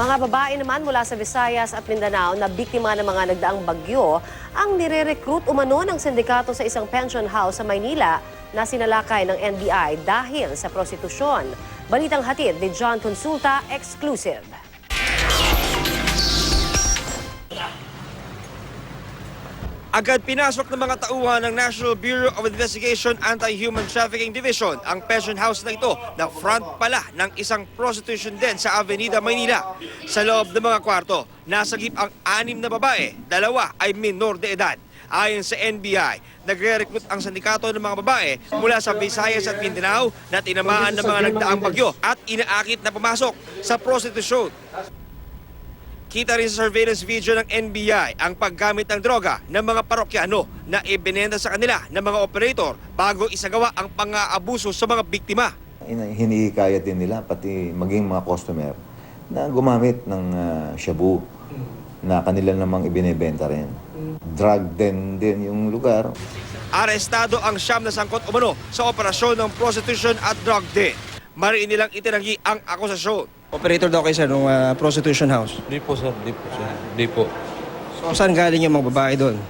Mga babae naman mula sa Visayas at Mindanao na biktima ng mga nagdaang bagyo ang nire-recruit umano ng sindikato sa isang pension house sa Maynila na sinalakay ng NBI dahil sa prostitusyon. Balitang hatid ni John Consulta, exclusive. Agad pinasok ng mga tauhan ng National Bureau of Investigation Anti-Human Trafficking Division ang pension house na ito na front pala ng isang prostitution den sa Avenida Maynila. Sa loob ng mga kwarto, nasagip ang anim na babae, dalawa ay minor de edad. Ayon sa NBI, nagre-recruit ang sindikato ng mga babae mula sa Visayas at Mindanao na tinamaan ng mga nagdaang bagyo at inaakit na pumasok sa prostitution. Kita rin sa surveillance video ng NBI ang paggamit ng droga ng mga parokyano na ibinenta sa kanila ng mga operator bago isagawa ang pang-aabuso sa mga biktima. Hinihikayat din nila, pati maging mga customer, na gumamit ng ah, shabu na kanila namang ibinebenta rin. Drug den din yung lugar. Arestado ang siyam na sangkot umano sa operasyon ng prostitution at drug den. Mariin nilang itinanggi ang akusasyon. Operator daw kayo sir ng ah, prostitution house. Di po sir, di po sir. Di po. So saan galing yung mga babae doon?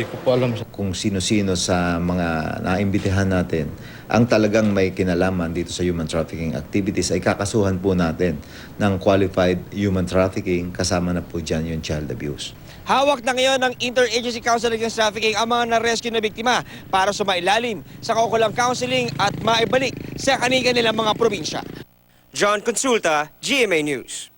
Di ko po alam. Kung sino-sino sa mga naimbitahan natin ang talagang may kinalaman dito sa human trafficking activities ay kakasuhan po natin ng qualified human trafficking kasama na po dyan yung child abuse. Hawak na ngayon ng Interagency Council Against Trafficking ang mga na-rescue na biktima para sumailalim sa kaukulang counseling at maibalik sa kanilang mga probinsya. John Consulta, GMA News.